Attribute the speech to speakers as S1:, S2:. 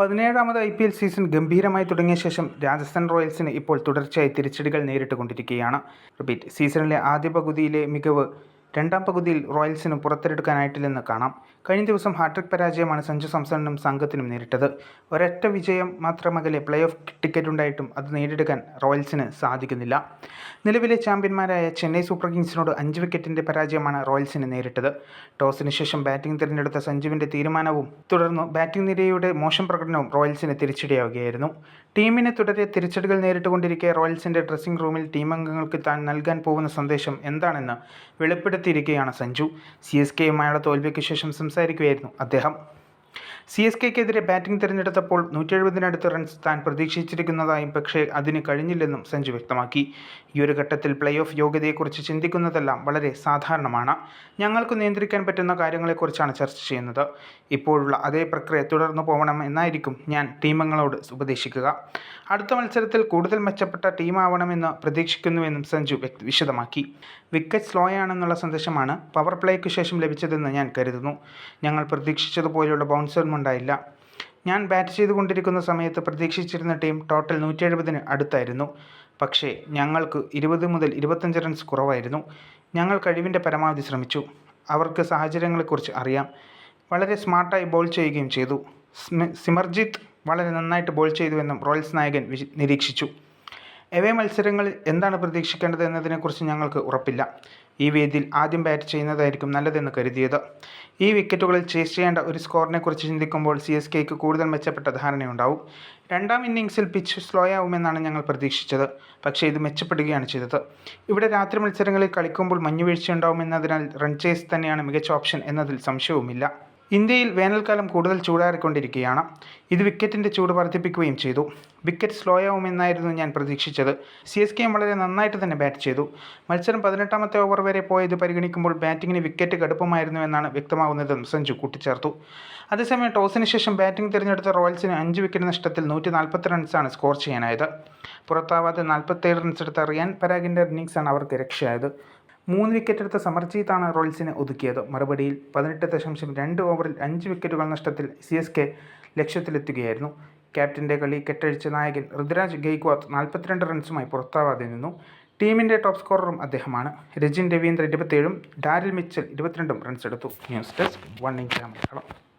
S1: പതിനേഴാമത് I P L season ഗംഭീരമായി തുടങ്ങിയ ശേഷം രാജസ്ഥാൻ റോയൽസിന് ഇപ്പോൾ തുടർച്ചയായി തിരിച്ചടികൾ നേരിട്ടുകൊണ്ടിരിക്കുകയാണ്. റിപ്പീറ്റ് സീസണിലെ ആദ്യ പകുതിയിലെ മികവ് രണ്ടാം പകുതിയിൽ റോയൽസിന് പുറത്തെടുക്കാനായിട്ടില്ലെന്ന് കാണാം. കഴിഞ്ഞ ദിവസം ഹാട്രിക് പരാജയമാണ് സഞ്ജു സാംസണിനും സംഘത്തിനും നേരിട്ടത്. ഒരൊറ്റ വിജയം മാത്രമകലെ പ്ലേ ഓഫ് ടിക്കറ്റ് ഉണ്ടായിട്ടും അത് നേടിയെടുക്കാൻ റോയൽസിന് സാധിക്കുന്നില്ല. നിലവിലെ ചാമ്പ്യന്മാരായ ചെന്നൈ സൂപ്പർ കിങ്സിനോട് അഞ്ച് വിക്കറ്റിന്റെ പരാജയമാണ് റോയൽസിന് നേരിട്ടത്. ടോസിന് ശേഷം ബാറ്റിംഗ് തിരഞ്ഞെടുത്ത സഞ്ജുവിന്റെ തീരുമാനവും തുടർന്ന്. ബാറ്റിംഗ് നിരയുടെ മോശം പ്രകടനവും റോയൽസിന് തിരിച്ചടിയാവുകയായിരുന്നു. ടീമിനെ തുടരെ തിരിച്ചടികൾ നേരിട്ടുകൊണ്ടിരിക്കെ റോയൽസിന്റെ ഡ്രസ്സിംഗ് റൂമിൽ ടീം അംഗങ്ങൾക്ക് താൻ നൽകാൻ പോകുന്ന സന്ദേശം എന്താണെന്ന് വെളിപ്പെടുത്തിയിരിക്കുകയാണ് സഞ്ജു. സി എസ് കെയുമായുള്ള തോൽവിക്ക് ശേഷം സംസാരിക്കുകയായിരുന്നു അദ്ദേഹം. സി എസ് കെക്കെതിരെ ബാറ്റിംഗ് തിരഞ്ഞെടുത്തപ്പോൾ നൂറ്റി എഴുപതിനടുത്ത് റൺസ് താൻ പ്രതീക്ഷിച്ചിരിക്കുന്നതായും പക്ഷേ അതിന് കഴിഞ്ഞില്ലെന്നും സഞ്ജു വ്യക്തമാക്കി. ഈ ഒരു ഘട്ടത്തിൽ പ്ലേ ഓഫ് യോഗ്യതയെക്കുറിച്ച് ചിന്തിക്കുന്നതെല്ലാം വളരെ സാധാരണമാണ്. ഞങ്ങൾക്ക് നിയന്ത്രിക്കാൻ പറ്റുന്ന കാര്യങ്ങളെക്കുറിച്ചാണ് ചർച്ച ചെയ്യുന്നത്. ഇപ്പോഴുള്ള അതേ പ്രക്രിയ തുടർന്നു പോകണം എന്നായിരിക്കും ഞാൻ ടീമുകളോട് ഉപദേശിക്കുക. അടുത്ത മത്സരത്തിൽ കൂടുതൽ മെച്ചപ്പെട്ട ടീമാവണമെന്ന് പ്രതീക്ഷിക്കുന്നുവെന്നും സഞ്ജു വിശദമാക്കി. വിക്കറ്റ് സ്ലോ ആണെന്നുള്ള സന്ദേശമാണ് പവർ പ്ലേക്ക് ശേഷം ലഭിച്ചതെന്ന് ഞാൻ കരുതുന്നു. ഞങ്ങൾ പ്രതീക്ഷിച്ചതുപോലെയുള്ള ബൗൺസറും ഉണ്ടായില്ല. ഞാൻ ബാറ്റ് ചെയ്തുകൊണ്ടിരിക്കുന്ന സമയത്ത് പ്രതീക്ഷിച്ചിരുന്ന ടീം ടോട്ടൽ നൂറ്റി എഴുപതിന് അടുത്തായിരുന്നു. പക്ഷേ ഞങ്ങൾക്ക് ഇരുപത് മുതൽ ഇരുപത്തഞ്ച് റൺസ് കുറവായിരുന്നു. ഞങ്ങൾ കഴിവിന്റെ പരമാവധി ശ്രമിച്ചു. അവർക്ക് സാഹചര്യങ്ങളെക്കുറിച്ച് അറിയാം. വളരെ സ്മാർട്ടായി ബോൾ ചെയ്യുകയും ചെയ്തു. സ്മി- സിമർജിത്ത് വളരെ നന്നായിട്ട് ബോൾ ചെയ്തുവെന്നും റോയൽസ് നായകൻ നിരീക്ഷിച്ചു. എവേ മത്സരങ്ങളിൽ എന്താണ് പ്രതീക്ഷിക്കേണ്ടത് എന്നതിനെക്കുറിച്ച് ഞങ്ങൾക്ക് ഉറപ്പില്ല. ഈ വേദിയിൽ ആദ്യം ബാറ്റ് ചെയ്യുന്നതായിരിക്കും നല്ലതെന്ന് കരുതിയത്. ഈ വിക്കറ്റുകളിൽ ചേസ് ചെയ്യേണ്ട ഒരു സ്കോറിനെക്കുറിച്ച് ചിന്തിക്കുമ്പോൾ സി എസ് കെക്ക് കൂടുതൽ മെച്ചപ്പെട്ട ധാരണയുണ്ടാവും. രണ്ടാം ഇന്നിങ്സിൽ പിച്ച് സ്ലോ ആവുമെന്നാണ് ഞങ്ങൾ പ്രതീക്ഷിച്ചത്. പക്ഷേ ഇത് മെച്ചപ്പെടുകയാണ് ചെയ്തത്. ഇവിടെ രാത്രി മത്സരങ്ങളിൽ കളിക്കുമ്പോൾ മഞ്ഞുവീഴ്ചയുണ്ടാവുമെന്നതിനാൽ റൺ ചേസ് തന്നെയാണ് മികച്ച ഓപ്ഷൻ എന്നതിൽ സംശയവുമില്ല. ഇന്ത്യയിൽ വേനൽക്കാലം കൂടുതൽ ചൂടാറിക്കൊണ്ടിരിക്കുകയാണ്. ഇത് വിക്കറ്റിന്റെ ചൂട് വർദ്ധിപ്പിക്കുകയും ചെയ്തു. വിക്കറ്റ് സ്ലോ ആവുമെന്നായിരുന്നു ഞാൻ പ്രതീക്ഷിച്ചത്. സി എസ് കെയും വളരെ നന്നായിട്ട് തന്നെ ബാറ്റ് ചെയ്തു. മത്സരം പതിനെട്ടാമത്തെ ഓവർ വരെ പോയത് പരിഗണിക്കുമ്പോൾ ബാറ്റിങ്ങിന് വിക്കറ്റ് കടുപ്പമായിരുന്നു എന്നാണ് വ്യക്തമാകുന്നതെന്ന് സഞ്ജു കൂട്ടിച്ചേർത്തു. അതേസമയം ടോസിന് ശേഷം ബാറ്റിംഗ് തിരഞ്ഞെടുത്ത റോയൽസിന് അഞ്ച് വിക്കറ്റ് നഷ്ടത്തിൽ നൂറ്റി നാൽപ്പത്തി റൺസാണ് സ്കോർ ചെയ്യാനായത്. പുറത്താവാതെ നാൽപ്പത്തേഴ് റൺസ് എടുത്ത റിയാൻ പരാഗിന്റെ ഇന്നിങ്സാണ് അവർക്ക് രക്ഷയായത്. മൂന്ന് വിക്കറ്റ് എടുത്ത സമർജീത്താണ് റോയൽസിനെ ഒതുക്കിയത്. മറുപടിയിൽ പതിനെട്ട് ദശാംശം രണ്ട് ഓവറിൽ അഞ്ച് വിക്കറ്റുകൾ നഷ്ടത്തിൽ സി എസ് കെ ലക്ഷ്യത്തിലെത്തുകയായിരുന്നു. ക്യാപ്റ്റന്റെ കളി കെട്ടഴിച്ച നായകൻ ഋതുരാജ് ഗെയ്ക്വാത്ത് നാൽപ്പത്തിരണ്ട് റൺസുമായി പുറത്താവാതെ നിന്നു. ടീമിന്റെ ടോപ്പ് സ്കോററും അദ്ദേഹമാണ്. രജിൻ രവീന്ദ്ര ഇരുപത്തേഴും ഡാരിൽ മിച്ചൽ ഇരുപത്തിരണ്ടും റൺസ് എടുത്തു. News desk one Malayalam.